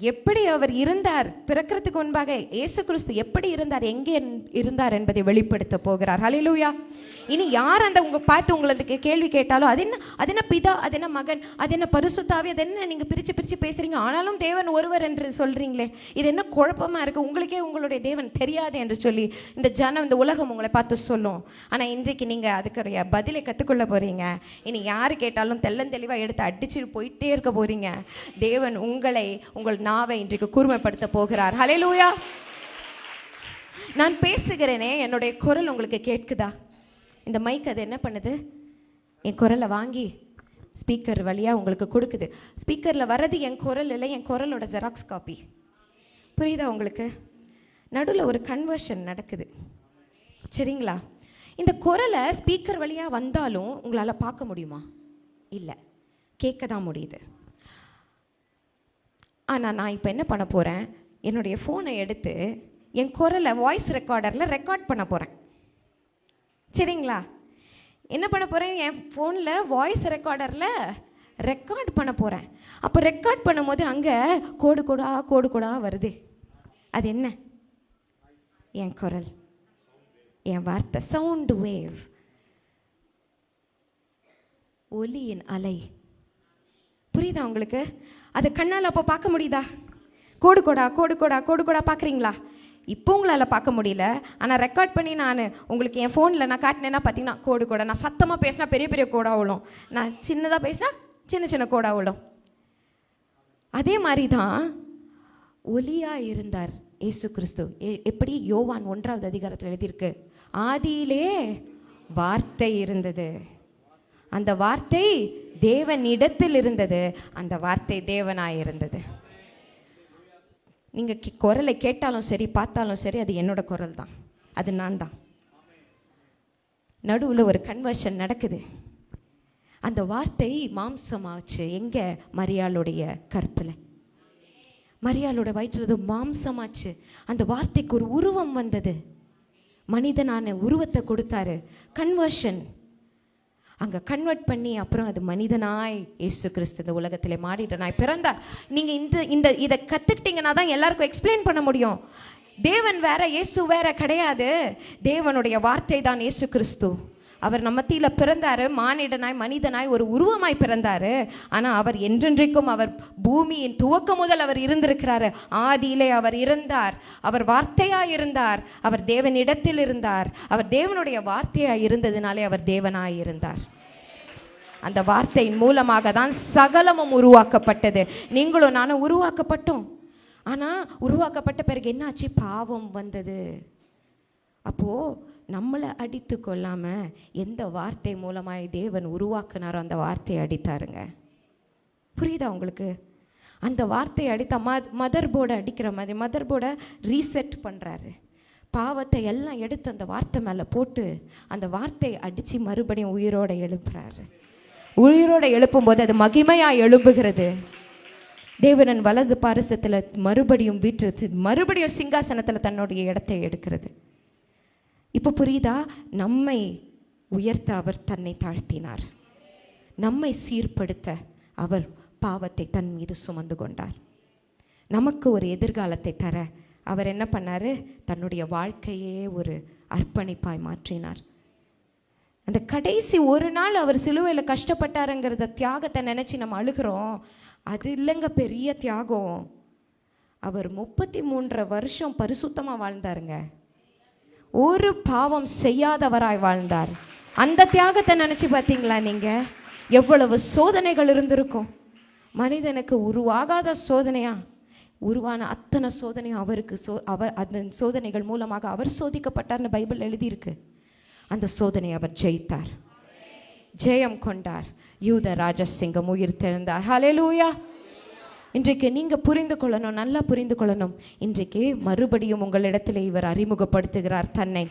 எப்படி அவர் இருந்தார்? பிறக்கிறதுக்கு முன்பாக இயேசு கிறிஸ்து எப்படி இருந்தார்? எங்கே இருந்தார் என்பதை வெளிப்படுத்த போகிறார். ஹலிலூயா இனி யார் அந்த உங்க பார்த்து உங்களுக்கு கேள்வி கேட்டாலும் அது என்ன அது என்ன பிதா அது என்ன மகன் அது என்ன பரிசுத்தாவி அது என்ன நீங்க பிரிச்சு பிரிச்சு பேசுறீங்க? ஆனாலும் தேவன் ஒருவர் என்று சொல்றீங்களே. இது என்ன குழப்பமா இருக்கு? உங்களுக்கே உங்களுடைய தேவன் தெரியாது என்று சொல்லி இந்த ஜனம் இந்த உலகம் உங்களை பார்த்து சொல்லும். ஆனா இன்றைக்கு நீங்க அதுக்குரிய பதிலை கத்துக்கொள்ள போறீங்க. இனி யார் கேட்டாலும் தெள்ளந்தெளிவா எடுத்து அடிச்சு போயிட்டே இருக்க போறீங்க. தேவன் உங்களை உங்கள் நாவை இன்றைக்கு கூர்மைப்படுத்த போகிறார். ஹalleluya நான் பேசுகிறேனே என்னுடைய குரல் உங்களுக்கு கேட்குதா? இந்த மைக் அது என்ன பண்ணுது? என் குரலை வாங்கி ஸ்பீக்கர் வழியாக உங்களுக்கு கொடுக்குது. ஸ்பீக்கரில் வர்றது என் குரல் இல்லை என் குரலோட ஜெராக்ஸ் காப்பி புரியுதா உங்களுக்கு? நடுவில் ஒரு கன்வர்ஷன் நடக்குது. சரிங்களா? இந்த குரலை ஸ்பீக்கர் வழியாக வந்தாலும் உங்களால் பார்க்க முடியுமா? இல்லை. கேட்க தான் முடியுது. ஆனால் நான் இப்போ என்ன பண்ண போகிறேன் என்னுடைய ஃபோனை எடுத்து என் குரலை வாய்ஸ் ரெக்கார்டரில் ரெக்கார்ட் பண்ண போகிறேன் சரிங்களா? என்ன பண்ண போகிறேன் என் ஃபோனில் வாய்ஸ் ரெக்கார்டரில் ரெக்கார்ட் பண்ண போகிறேன் அப்போ ரெக்கார்ட் பண்ணும்போது அங்கே கோடு கோடா கோடு கோடா வருது. அது என்ன? என் குரல். என் வார்த்தை சவுண்ட் வேவ் ஒலியின் அலை. புரியுதா உங்களுக்கு? அதை கண்ணால் அப்போ பார்க்க முடியுதா? கோடு கோடா கோடு கோடா கோடு கோடா பார்க்குறீங்களா? இப்போ உங்களால் பார்க்க முடியல. ஆனால் ரெக்கார்ட் பண்ணி நான் உங்களுக்கு என் ஃபோனில் நான் காட்டினேன்னா பார்த்தீங்கன்னா கோடு கோடா. நான் சத்தமாக பேசினா பெரிய பெரிய கோடா விழும் நான் சின்னதாக பேசினா சின்ன சின்ன கோடா விழும் அதே மாதிரி தான் ஒலியாக இருந்தார் ஏசு கிறிஸ்து. எ- எப்படி? யோவான் ஒன்றாவது அதிகாரத்தில் எழுதியிருக்கு. ஆதியிலே வார்த்தை இருந்தது. அந்த வார்த்தை தேவனிடத்தில் இருந்தது அந்த வார்த்தை தேவனாய் இருந்தது நீங்கள் குரலை கேட்டாலும் சரி பார்த்தாலும் சரி அது என்னோட குரல் தான். அது நான் தான். நடுவில் ஒரு கன்வர்ஷன் நடக்குது. அந்த வார்த்தை மாம்சமாச்சு எங்கே? மரியாளுடைய கற்பில் மரியாளோட வயிற்றுல அது மாம்சமாச்சு. அந்த வார்த்தைக்கு ஒரு உருவம் வந்தது. மனிதனான உருவத்தை கொடுத்தாரு. கன்வர்ஷன் அங்கே கன்வெர்ட் பண்ணி அப்புறம் அது மனிதனாய் இயேசு கிறிஸ்து இந்த உலகத்திலே மாறிட்டனாய் பிறந்தார். நீங்கள் இந்த இந்த இதை கற்றுக்கிட்டீங்கன்னா தான் எல்லாருக்கும் எக்ஸ்பிளைன் பண்ண முடியும். தேவன் வேற இயேசு வேற கிடையாது. தேவனுடைய வார்த்தை தான் இயேசு கிறிஸ்து. அவர் நம்மத்தியில் பிறந்தார் பிறந்தாரு மானிடனாய் மனிதனாய் ஒரு உருவமாய் பிறந்தாரு. ஆனால் அவர் என்றென்றைக்கும் அவர் பூமியின் துவக்கம் முதல் அவர் இருந்திருக்கிறாரு. ஆதியிலே அவர் இருந்தார். அவர் வார்த்தையாக இருந்தார். அவர் தேவனிடத்தில் இருந்தார். அவர் தேவனுடைய வார்த்தையாக இருந்ததினாலே அவர் தேவனாய் இருந்தார். அந்த வார்த்தையின் மூலமாக தான் சகலமும் உருவாக்கப்பட்டது. நீங்களும் நானும் உருவாக்கப்பட்டோம். ஆனால் உருவாக்கப்பட்ட பிறகு என்னாச்சு? பாவம் வந்தது. அப்போது நம்மளை அடித்து கொள்ளாமல் எந்த வார்த்தை மூலமாக தேவன் உருவாக்குனாரோ அந்த வார்த்தையை அடித்தாருங்க. புரியுதா உங்களுக்கு? அந்த வார்த்தையை அடித்தா ம மதர் போர்டை அடிக்கிற மாதிரி மதர் போர்டை ரீசெட் பண்ணுறாரு பாவத்தை எல்லாம் எடுத்து அந்த வார்த்தை மேலே போட்டு அந்த வார்த்தையை அடித்து மறுபடியும் உயிரோடு எழுப்புறாரு. உயிரோட எழுப்பும்போது அது மகிமையாக எழும்புகிறது. தேவனன் வலது பாரசத்தில் மறுபடியும் வீட்டு மறுபடியும் சிங்காசனத்தில் தன்னுடைய இடத்தை எடுக்கிறது. இப்போ புரியுதா? நம்மை உயர்த்த அவர் தன்னை தாழ்த்தினார். நம்மை சீர்படுத்த அவர் பாவத்தை தன் மீது சுமந்து கொண்டார். நமக்கு ஒரு எதிர்காலத்தை தர அவர் என்ன பண்ணார்? தன்னுடைய வாழ்க்கையே ஒரு அர்ப்பணிப்பாய் மாற்றினார். அந்த கடைசி ஒரு நாள் அவர் சிலுவையில் கஷ்டப்பட்டாருங்கிறத தியாகத்தை நினச்சி நம்ம அழுகிறோம். அது இல்லைங்க பெரிய தியாகம். அவர் முப்பத்தி மூன்றரை வருஷம் பரிசுத்தமாக வாழ்ந்தாருங்க. ஒரு பாவம் செய்யாதவராய் வாழ்ந்தார். அந்த தியாகத்தை நினச்சி பார்த்தீங்களா நீங்கள் எவ்வளவு சோதனைகள் இருந்திருக்கும். மனிதனுக்கு உருவாகாத சோதனையா? உருவான அத்தனை சோதனையும் அவருக்கு சோ அவர் அந்த சோதனைகள் மூலமாக அவர் சோதிக்கப்பட்டார்னு பைபிள் எழுதியிருக்கு. அந்த சோதனை அவர் ஜெயித்தார். ஜெயம் கொண்டார். யூத ராஜசிங்கம் உயிர் திறந்தார் ஹலே லூயா இன்றைக்கு நீங்கள் புரிந்து கொள்ளணும் நல்லா புரிந்து கொள்ளணும். இன்றைக்கு மறுபடியும் உங்களிடத்தில் இவர் அறிமுகப்படுத்துகிறார் தன்னை.